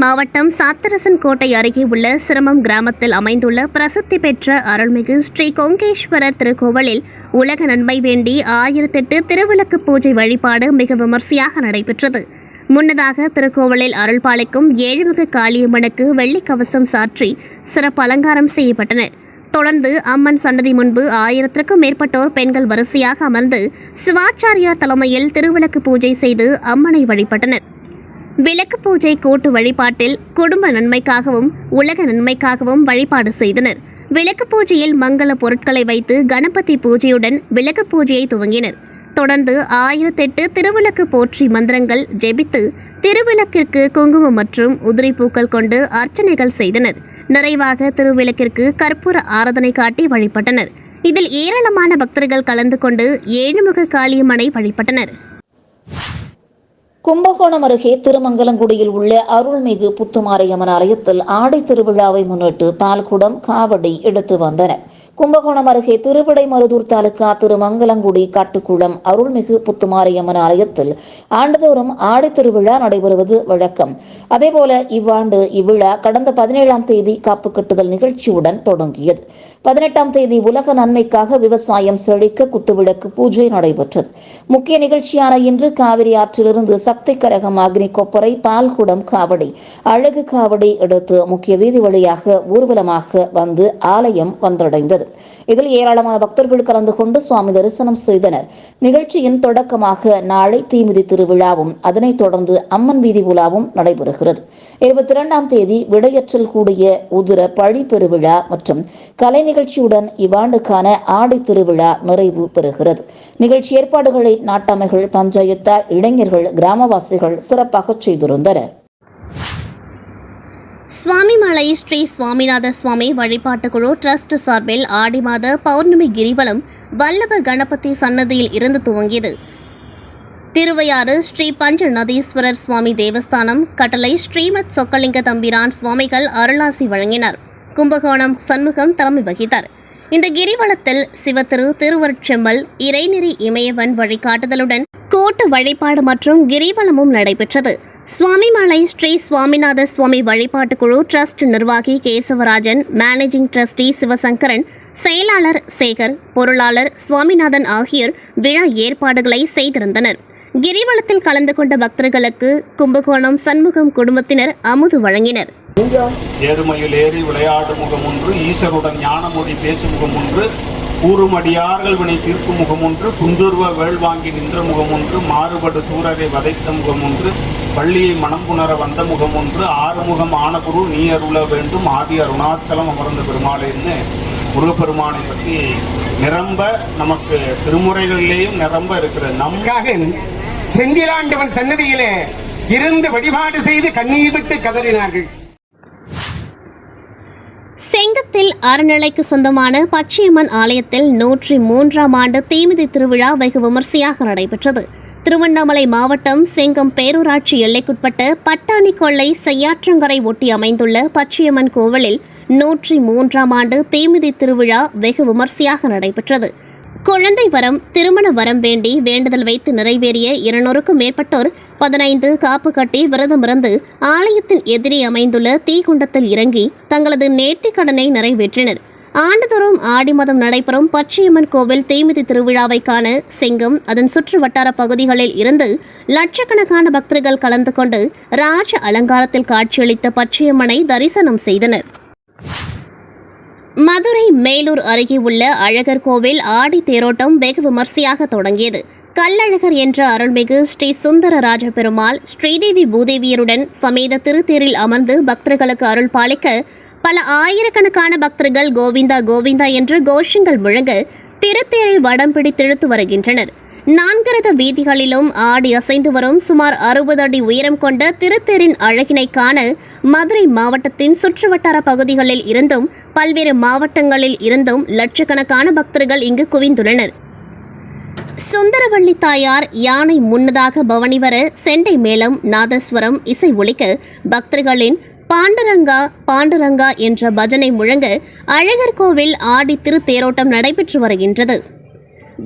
மாவட்டம் சாத்தரசன் கோட்டை அருகே உள்ள சிரமம் கிராமத்தில் அமைந்துள்ள பிரசித்தி பெற்ற அருள்மிகு ஸ்ரீ கொங்கேஸ்வரர் திருக்கோவிலில் உலக நன்மை வேண்டி ஆயிரத்தெட்டு திருவிளக்கு பூஜை வழிபாடு மிக விமர்சையாக நடைபெற்றது. முன்னதாக திருக்கோவிலில் அருள்பாளைக்கும் ஏழுமுக காளியம்மனுக்கு வெள்ளி கவசம் சாற்றி சிறப்பு அலங்காரம் செய்யப்பட்டனர். தொடர்ந்து அம்மன் சன்னதி முன்பு ஆயிரத்திற்கும் மேற்பட்டோர் பெண்கள் வரிசையாக அமர்ந்து சிவாச்சாரியார் தலைமையில் திருவிளக்கு பூஜை செய்து அம்மனை வழிபட்டனர். விளக்கு பூஜை கூட்டு வழிபாட்டில் குடும்ப நன்மைக்காகவும் உலக நன்மைக்காகவும் வழிபாடு செய்தனர். விளக்கு பூஜையில் மங்கள பொருட்களை வைத்து கணபதி பூஜையுடன் விளக்கு பூஜையை துவங்கினர். தொடர்ந்து ஆயிரத்தெட்டு திருவிளக்கு போற்றி மந்திரங்கள் ஜெபித்து திருவிளக்கிற்கு குங்குமம் மற்றும் உதிரி பூக்கள் கொண்டு அர்ச்சனைகள் செய்தனர். நிறைவாக திருவிளக்கிற்கு கற்பூர ஆராதனை காட்டி வழிபட்டனர். இதில் ஏராளமான பக்தர்கள் கலந்து கொண்டு ஏழுமுக காளியம்மனை வழிபட்டனர். கும்பகோணம் அருகே திருமங்கலங்குடியில் உள்ள அருள்மிகு புத்துமாரியம்மன் ஆலயத்தில் ஆடை திருவிழாவை முன்னிட்டு பால்குடம் காவடி எடுத்து வந்தனர். கும்பகோணம் அருகே திருவிடைமருதூர் தாலுகா திருமங்கலங்குடி காட்டுக்குளம் அருள்மிகு புத்துமாரியம்மன் ஆலயத்தில் ஆண்டுதோறும் ஆடி திருவிழா நடைபெறுவது வழக்கம். அதேபோல இவ்வாண்டு இவ்விழா கடந்த பதினேழாம் தேதி காப்பு கட்டுதல் நிகழ்ச்சியுடன் தொடங்கியது. பதினெட்டாம் தேதி உலக நன்மைக்காக விவசாயம் செழிக்க குத்துவிளக்கு பூஜை நடைபெற்றது. முக்கிய நிகழ்ச்சியான இன்று காவிரி ஆற்றிலிருந்து சக்தி கரகம் அக்னி கொப்பரை பால்குடம் காவடி அழகு காவடி எடுத்து முக்கிய வீதி வழியாக ஊர்வலமாக வந்து ஆலயம் வந்தடைந்தது. இதில் ஏராளமான பக்தர்கள் கலந்து கொண்டு சுவாமி தரிசனம் செய்தனர். நிகழ்ச்சியின் தொடக்கமாக நாளை தீமிதி திருவிழாவும் அதனைத் தொடர்ந்து அம்மன் வீதி உலாவும் நடைபெறுகிறது. இருபத்தி இரண்டாம் தேதி விடையற்றல் கூடிய உதிர பழி பெருவிழா மற்றும் கலை நிகழ்ச்சியுடன் இவ்வாண்டுக்கான ஆடை திருவிழா நிறைவு பெறுகிறது. நிகழ்ச்சி ஏற்பாடுகளை நாட்டாமைகள் பஞ்சாயத்தார் இளைஞர்கள் கிராமவாசிகள் சிறப்பாக செய்திருந்தனர். சுவாமி திருமலை ஸ்ரீ சுவாமிநாத சுவாமி வழிபாட்டு குழு ட்ரஸ்ட் சார்பில் ஆடி மாத பௌர்ணமி கிரிவலம் வல்லப கணபதி சன்னதியில் இருந்து துவங்கியது. திருவையாறு ஸ்ரீ பஞ்ச நதீஸ்வரர் சுவாமி தேவஸ்தானம் கட்டளை ஸ்ரீமத் சொக்கலிங்க தம்பிரான் சுவாமிகள் அருளாசி வழங்கினார். கும்பகோணம் சண்முகம் தலைமை வகித்தார். இந்த கிரிவலத்தில் சிவத்திரு திருவருட்செம்மல் இறைநெறி இமயவன் வழிகாட்டுதலுடன் கோட்டு வழிபாடு மற்றும் கிரிவலமும் நடைபெற்றது. சுவாமிமலை ஸ்ரீ சுவாமிநாத சுவாமி வழிபாட்டுக் குழு ட்ரஸ்ட் நிர்வாகி கேசவராஜன் மேனேஜிங் ட்ரஸ்டி சிவசங்கரன் செயலாளர் சேகர் பொருளாளர் சுவாமிநாதன் ஆகியோர் விழா ஏற்பாடுகளை செய்திருந்தனர். கிரிவலத்தில் கலந்து கொண்ட பக்தர்களுக்கு கும்பகோணம் சண்முகம் குடும்பத்தினர் அமுது வழங்கினர். ஏறுமையில் ஏறி விளையாடும் முகம் ஒன்று ஈஸ்வருடன் ஞானமொழி பேசும் முகம் ஒன்று கூறும் அடியார்கள் வினை தீர்க்கும் முகமொன்று குஞ்சுருவ குந்துருவ வேள் வாங்கி நின்ற முகமொன்று மாறுபடு சூரரை வதைத்த முகமொன்று பள்ளியை மனம் புணர வந்த முகம் ஒன்று ஆறுமுகம் ஆனகுரு நீ அருள வேண்டும் ஆதி அருணாச்சலம் அமர்ந்த பெருமாளைன்னு முருகப்பெருமானை பற்றி நிரம்ப நமக்கு திருமுறைகளிலேயும் நிரம்ப இருக்கிறது. நமக்காக செந்திலாண்டவன் சன்னதியிலே இருந்து வழிபாடு செய்து கண்ணீர் விட்டு கதறினார்கள். அறநிலைக்கு சொந்தமான பச்சையம்மன் ஆலயத்தில் நூற்றி மூன்றாம் ஆண்டு தீமிதி திருவிழா வெகு விமர்சையாக நடைபெற்றது. திருவண்ணாமலை மாவட்டம் செங்கம் பேரூராட்சி எல்லைக்குட்பட்ட பட்டாணி கொள்ளை செய்யாற்றங்கரை ஒட்டி அமைந்துள்ள பச்சையம்மன் கோவிலில் நூற்றி மூன்றாம் ஆண்டு தீமிதி திருவிழா வெகு விமர்சையாக நடைபெற்றது. குழந்தை வரம் திருமண வரம் வேண்டி வேண்டுதல் வைத்து நிறைவேறிய இருநூறுக்கும் மேற்பட்டோர் பதினைந்து காப்பு கட்டி விரதமிருந்து ஆலயத்தின் எதிரே அமைந்துள்ள தீக்குண்டத்தில் இறங்கி தங்களது நேர்த்திக் கடனை நிறைவேற்றினர். ஆண்டுதோறும் ஆடி மாதம் நடைபெறும் பச்சையம்மன் கோவில் தீமிதி திருவிழாவை காண செங்கம் அதன் சுற்று வட்டார பகுதிகளில் இருந்து லட்சக்கணக்கான பக்தர்கள் கலந்து கொண்டு ராஜ அலங்காரத்தில் காட்சியளித்த பச்சையம்மனை தரிசனம் செய்தனர். மதுரை மேலூர் அருகே உள்ள அழகர் கோவில் ஆடி தேரோட்டம் வெகு விமர்சையாக தொடங்கியது. கல்லழகர் என்ற அருள்மிகு ஸ்ரீ சுந்தர ராஜபெருமாள் ஸ்ரீதேவி பூதேவியருடன் சமேத திருத்தேரில் அமர்ந்து பக்தர்களுக்கு அருள் பாலிக்க பல ஆயிரக்கணக்கான பக்தர்கள் கோவிந்தா கோவிந்தா என்று கோஷங்கள் முழங்க திருத்தேரை வடம் பிடித்திழுத்து வருகின்றனர். நான்கரத வீதிகளிலும் ஆடி அசைந்து வரும் சுமார் அறுபது அடி உயரம் கொண்ட திருத்தேரின் அழகினை காண மதுரை மாவட்டத்தின் சுற்றுவட்டார பகுதிகளில் இருந்தும் பல்வேறு மாவட்டங்களில் இருந்தும் லட்சக்கணக்கான பக்தர்கள் இங்கு குவிந்துள்ளனர். சுந்தரவள்ளி தாயார் யானை முன்னதாக பவனி வர செண்டை மேளம் நாதஸ்வரம் இசை ஒலிக்க பக்தர்களின் பாண்டரங்கா பாண்டுரங்கா என்ற பஜனை முழங்க அழகர் கோவில் ஆடி திருத்தேரோட்டம் நடைபெற்று வருகின்றது.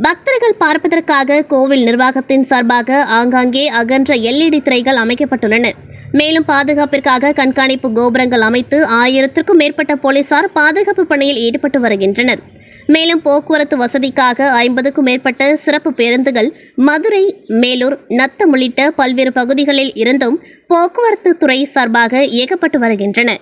பக்தர்கள் பார்ப்பதற்காக கோவில் நிர்வாகத்தின் சார்பாக ஆங்காங்கே அகன்ற எல்இடி திரைகள் அமைக்கப்பட்டுள்ளன. மேலும் பாதுகாப்பிற்காக கண்காணிப்பு கோபுரங்கள் அமைத்து ஆயிரத்திற்கும் மேற்பட்ட போலீசார் பாதுகாப்பு பணியில் ஈடுபட்டு வருகின்றனர். மேலும் போக்குவரத்து வசதிக்காக ஐம்பதுக்கும் மேற்பட்ட சிறப்பு பேருந்துகள் மதுரை மேலூர் நத்தம் உள்ளிட்ட பல்வேறு பகுதிகளில் இருந்தும் போக்குவரத்து துறை சார்பாக இயக்கப்பட்டு வருகின்றன.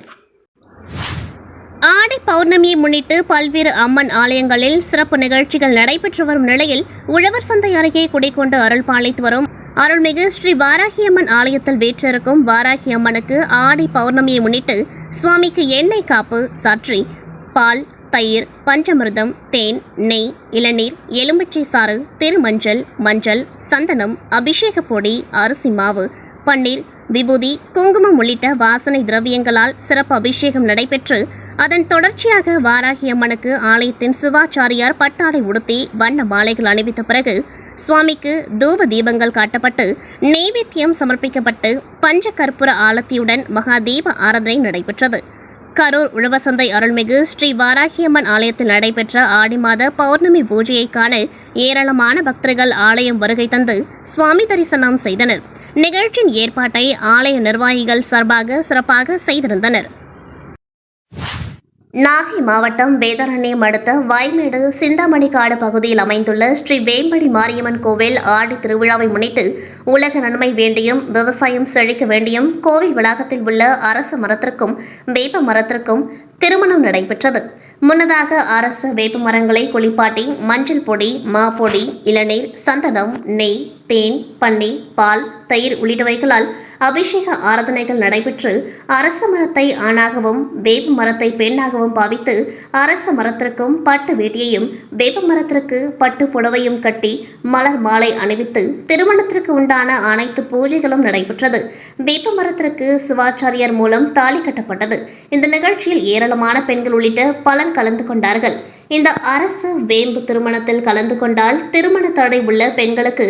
ஆடி பௌர்ணமியை முன்னிட்டு பல்வேறு அம்மன் ஆலயங்களில் சிறப்பு நிகழ்ச்சிகள் நடைபெற்று வரும் நிலையில் உழவர் சந்தை அருகே குடிக்கொண்டு அருள் பாலித்து வரும் அருள்மிகு ஸ்ரீ வாராகியம்மன் ஆலயத்தில் வீற்றிருக்கும் வாராகி அம்மனுக்கு ஆடி பௌர்ணமியை முன்னிட்டு சுவாமிக்கு எண்ணெய் காப்பு சாற்றி பால் தயிர் பஞ்சமிர்தம் தேன் நெய் இளநீர் எலுமிச்சை சாறு திருமஞ்சள் மஞ்சள் சந்தனம் அபிஷேக பொடி அரிசி மாவு பன்னீர் விபூதி குங்குமம் உள்ளிட்ட வாசனை திரவியங்களால் சிறப்பு அபிஷேகம் நடைபெற்று அதன் தொடர்ச்சியாக வாராகி அம்மனுக்கு ஆலயத்தின் சிவாச்சாரியார் பட்டாடை உடுத்தி வண்ண மாலைகள் அணிவித்த பிறகு சுவாமிக்கு தூப தீபங்கள் காட்டப்பட்டு நெய்வேத்தியம் சமர்ப்பிக்கப்பட்டு பஞ்ச கற்பூர ஆலத்தியுடன் மகா தீப ஆராதனை நடைபெற்றது. கரூர் உழவசந்தை அருள்மிகு ஸ்ரீ வாராகியம்மன் ஆலயத்தில் நடைபெற்ற ஆடி மாத பௌர்ணமி பூஜையை காண ஏராளமான பக்தர்கள் ஆலயம் வருகை தந்து சுவாமி தரிசனம் செய்தனர். நிகழ்ச்சியின் ஏற்பாட்டை ஆலய நிர்வாகிகள் சார்பாக சிறப்பாக செய்திருந்தனர். நாகை மாவட்டம் வேதாரண்யம் அடுத்த வாய்மேடு சிந்தாமணிக்காடு பகுதியில் அமைந்துள்ள ஸ்ரீ வேம்படி மாரியம்மன் கோவில் ஆடி திருவிழாவை முன்னிட்டு உலக நன்மை வேண்டியும் விவசாயம் செழிக்க வேண்டியும் கோவில் வளாகத்தில் உள்ள அரச மரத்திற்கும் வேப்ப மரத்திற்கும் திருமணம் நடைபெற்றது. முன்னதாக அரச வேப்ப மரங்களை குளிப்பாட்டி மஞ்சள் பொடி மாப்பொடி இளநீர் சந்தனம் நெய் தேன் பன்னீர் பால் தயிர் உள்ளிட்டவைகளால் அபிஷேக ஆராதனைகள் நடைபெற்று அரச மரத்தை ஆணாகவும் வேப்ப மரத்தை பெண்ணாகவும் பாவித்து அரச மரத்திற்கும் பட்டு வேட்டியையும் வேப்ப மரத்திற்கு பட்டு புடவையும் கட்டி மலர் மாலை அணிவித்து திருமணத்திற்கு உண்டான அனைத்து பூஜைகளும் நடைபெற்றது. வேப்ப மரத்திற்கு சிவாச்சாரியார் மூலம் தாலி கட்டப்பட்டது. இந்த நிகழ்ச்சியில் ஏராளமான பெண்கள் உள்ளிட்ட பலர் கலந்து கொண்டார்கள். இந்த அரசு வேம்பு திருமணத்தில் கலந்து கொண்டால் திருமண தடை உள்ள பெண்களுக்கு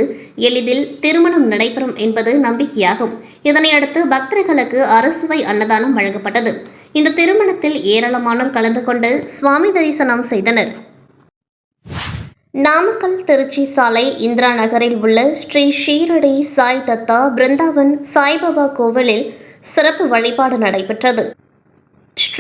எளிதில் திருமணம் நடைபெறும் என்பது நம்பிக்கையாகும். இதனையடுத்து பக்தர்களுக்கு அரசுவை அன்னதானம் வழங்கப்பட்டது. இந்த திருமணத்தில் ஏராளமானோர் கலந்து கொண்டு சுவாமி தரிசனம் செய்தனர். நாமக்கல் திருச்சி சாலை இந்திரா நகரில் உள்ள ஸ்ரீ ஷீரடி சாய் தத்தா பிருந்தாவன் சாய்பாபா கோவிலில் சிறப்பு வழிபாடு நடைபெற்றது.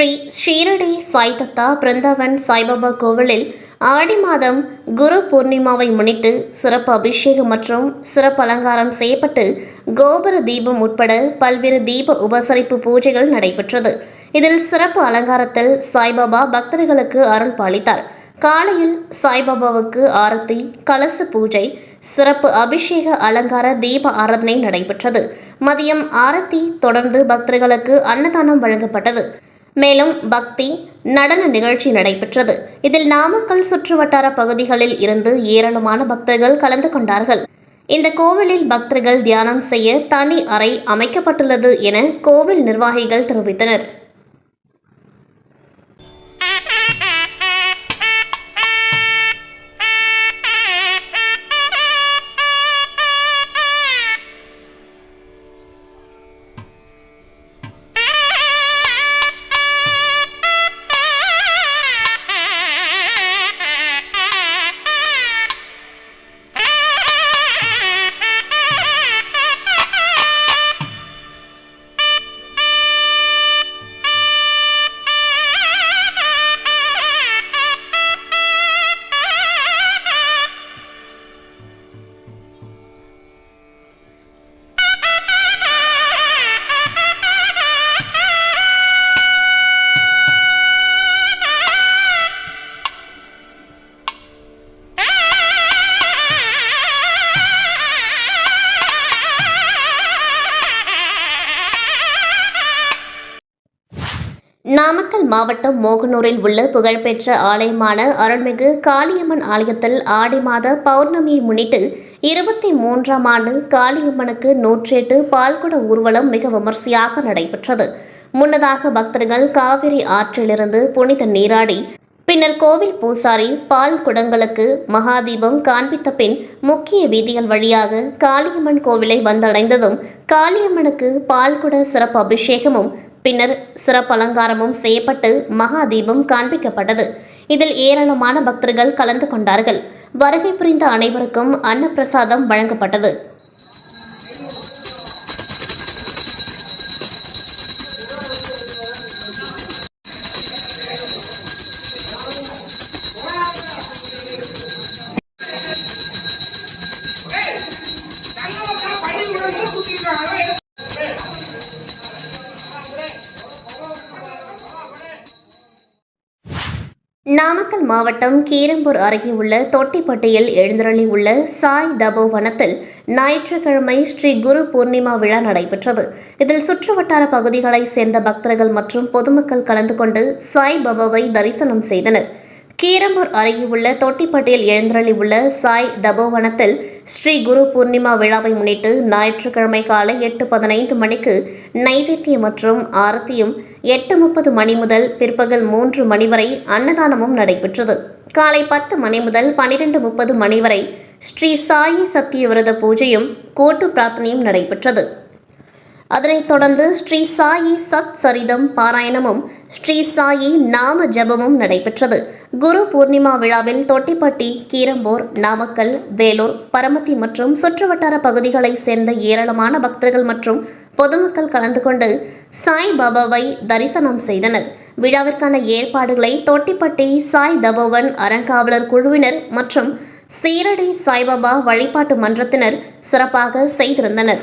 ஸ்ரீ ஷீரடி சாய் தத்தா பிருந்தாவன் சாய்பாபா கோவிலில் ஆடி மாதம் குரு பூர்ணிமாவை முன்னிட்டு சிறப்பு அபிஷேகம் மற்றும் சிறப்பு அலங்காரம் செய்யப்பட்டு கோபுர தீபம் உட்பட பல்வேறு தீப உபசரிப்பு பூஜைகள் நடைபெற்றது. இதில் சிறப்பு அலங்காரத்தில் சாய்பாபா பக்தர்களுக்கு அருள் பாலித்தார். காலையில் சாய்பாபாவுக்கு ஆரத்தி கலச பூஜை சிறப்பு அபிஷேக அலங்கார தீப ஆராதனை நடைபெற்றது. மதியம் ஆரத்தி தொடர்ந்து பக்தர்களுக்கு அன்னதானம் வழங்கப்பட்டது. மேலும் பக்தி நடன நிகழ்ச்சி நடைபெற்றது. இதில் நாமக்கல் சுற்றுவட்டார பகுதிகளில் இருந்து ஏராளமான பக்தர்கள் கலந்து கொண்டார்கள். இந்த கோவிலில் பக்தர்கள் தியானம் செய்ய தனி அறை அமைக்கப்பட்டுள்ளது என கோவில் நிர்வாகிகள் தெரிவித்தனர். மாவட்டம் மோகனூரில் உள்ள புகழ்பெற்ற ஆலயமான அருள்மிகு காளியம்மன் ஆலயத்தில் ஆடி மாத பௌர்ணமியை முன்னிட்டு இருபத்தி மூன்றாம் ஆண்டு காளியம்மனுக்கு நூற்றெட்டு பால்குட ஊர்வலம் மிக விமர்சையாக நடைபெற்றது. முன்னதாக பக்தர்கள் காவிரி ஆற்றிலிருந்து புனித நீராடி பின்னர் கோவில் பூசாரி பால் குடங்களுக்கு மகாதீபம் காண்பித்த பின் முக்கிய வீதிகள் வழியாக காளியம்மன் கோவிலை வந்தடைந்ததும் காளியம்மனுக்கு பால்குட சிறப்பு அபிஷேகமும் பின்னர் சிறப்பு அலங்காரமும் செய்யப்பட்டு மகாதீபம் காண்பிக்கப்பட்டது. இதில் ஏராளமான பக்தர்கள் கலந்து கொண்டார்கள். வருகை புரிந்த அனைவருக்கும் அன்னப்பிரசாதம் வழங்கப்பட்டது. மாவட்டம் கீரம்பூர் அருகே உள்ள தொட்டிப்பட்டியில் எழுந்தருளி உள்ள சாய் தபோ வனத்தில் ஞாயிற்றுக்கிழமை ஸ்ரீ குரு பூர்ணிமா விழா நடைபெற்றது. இதில் சுற்றுவட்டார பகுதிகளைச் சேர்ந்த பக்தர்கள் மற்றும் பொதுமக்கள் கலந்து கொண்டு சாய் பாபாவை தரிசனம் செய்தனர். கீரம்பூர் அருகே உள்ள தொட்டிப்பட்டியில் எழுந்தருளி உள்ள சாய் தபோவனத்தில் ஸ்ரீ குரு பூர்ணிமா விழாவை முன்னிட்டு ஞாயிற்றுக்கிழமை காலை எட்டு பதினைந்து மணிக்கு நைவேத்தியம் மற்றும் ஆரத்தியும் எட்டு முப்பது மணி முதல் பிற்பகல் மூன்று மணி வரை அன்னதானமும் நடைபெற்றது. காலை பத்து மணி முதல் பனிரெண்டு முப்பது மணி வரை ஸ்ரீ சாயி சத்திய விரத பூஜையும் கோட்டு பிரார்த்தனையும் நடைபெற்றது. அதனைத் தொடர்ந்து ஸ்ரீ சாயி சத் சரிதம் பாராயணமும் ஸ்ரீ சாயி நாம ஜபமும் நடைபெற்றது. குரு பூர்ணிமா விழாவில் தொட்டிப்பட்டி கீரம்பூர் நாமக்கல் வேலூர் பரமத்தி மற்றும் சுற்றுவட்டார பகுதிகளைச் சேர்ந்த ஏராளமான பக்தர்கள் மற்றும் பொதுமக்கள் கலந்து கொண்டு சாய் பாபாவை தரிசனம் செய்தனர். விழாவிற்கான ஏற்பாடுகளை தொட்டிப்பட்டி சாய் தபோவன் அறங்காவலர் குழுவினர் மற்றும் சீரடி சாய்பாபா வழிபாட்டு மன்றத்தினர் சிறப்பாக செய்திருந்தனர்.